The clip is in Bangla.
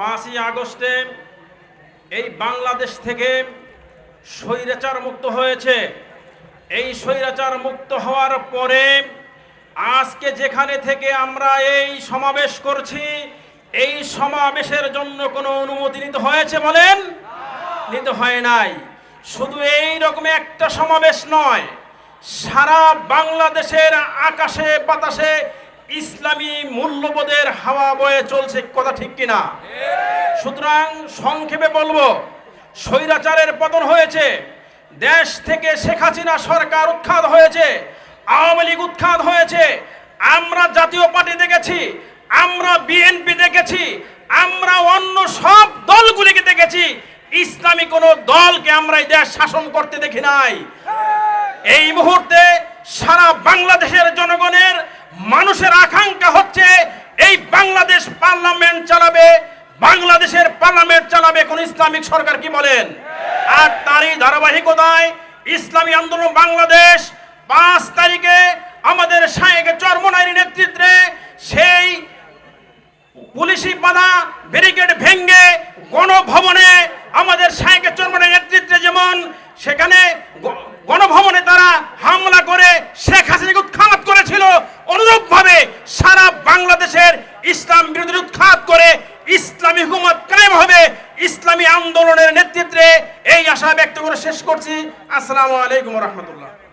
পাঁচই আগস্টে এই বাংলাদেশ থেকে স্বৈরাচার মুক্ত হয়েছে। এই স্বৈরাচার মুক্ত হওয়ার পরে আজকে যেখানে থেকে আমরা এই সমাবেশ করছি, এই সমাবেশের জন্য কোনো অনুমতি নিতে হয়েছে বলেন? নিতে হয় নাই। শুধু এই রকম একটা সমাবেশ নয়, সারা বাংলাদেশের আকাশে বাতাসে ইসলামী মূল্যবোধের হাওয়া বয়ে চলছে কথা ঠিক কিনা? সুতরাং সংক্ষেপে বলব, স্বৈরাচারের পতন হয়েছে, দেশ থেকে শেখ হাসিনা সরকার উৎখাত হয়েছে, আওয়ামী লীগ উৎখাত হয়েছে, আমরা জাতীয় পার্টি দেখেছি, আমরা বিএনপি দেখেছি, আমরা অন্য সব দলগুলিকে দেখেছি, ইসলামী কোন দলকে আমরা এই দেশ শাসন করতে দেখি নাই। এই মুহূর্তে সারা বাংলাদেশের জনগণের মানুষের আকাঙ্ক্ষা হচ্ছে এই বাংলাদেশ পার্লামেন্ট চালাবে, বাংলাদেশের পার্লামেন্ট চালাবে, কোন ইসলামিক সরকার কি বলেন? আর তারই ধারাবাহিকতায় ইসলামী আন্দোলন বাংলাদেশ পাঁচ তারিখে আমাদের শাহেক চর্মনারী নেতৃত্বে সেই পুলিশি বাধা ব্যারিকেড ভেঙ্গে গণভবনে আমাদের শাহেকের চরমনের নেতৃত্বে যেমন সেখানে গ- গণভবনে তারা হামলা করে শেখ হাসিনাকে উৎখাত করেছিল অনুরূপভাবে সারা বাংলাদেশের ইসলাম বিরোধী উৎখাত করে ইসলামী হুকুমত কায়েম হবে। ইসলামী আন্দোলনের নেতৃত্বে এই আশা ব্যক্ত করে শেষ করছি। আসসালামু আলাইকুম রহমতুল্লাহ।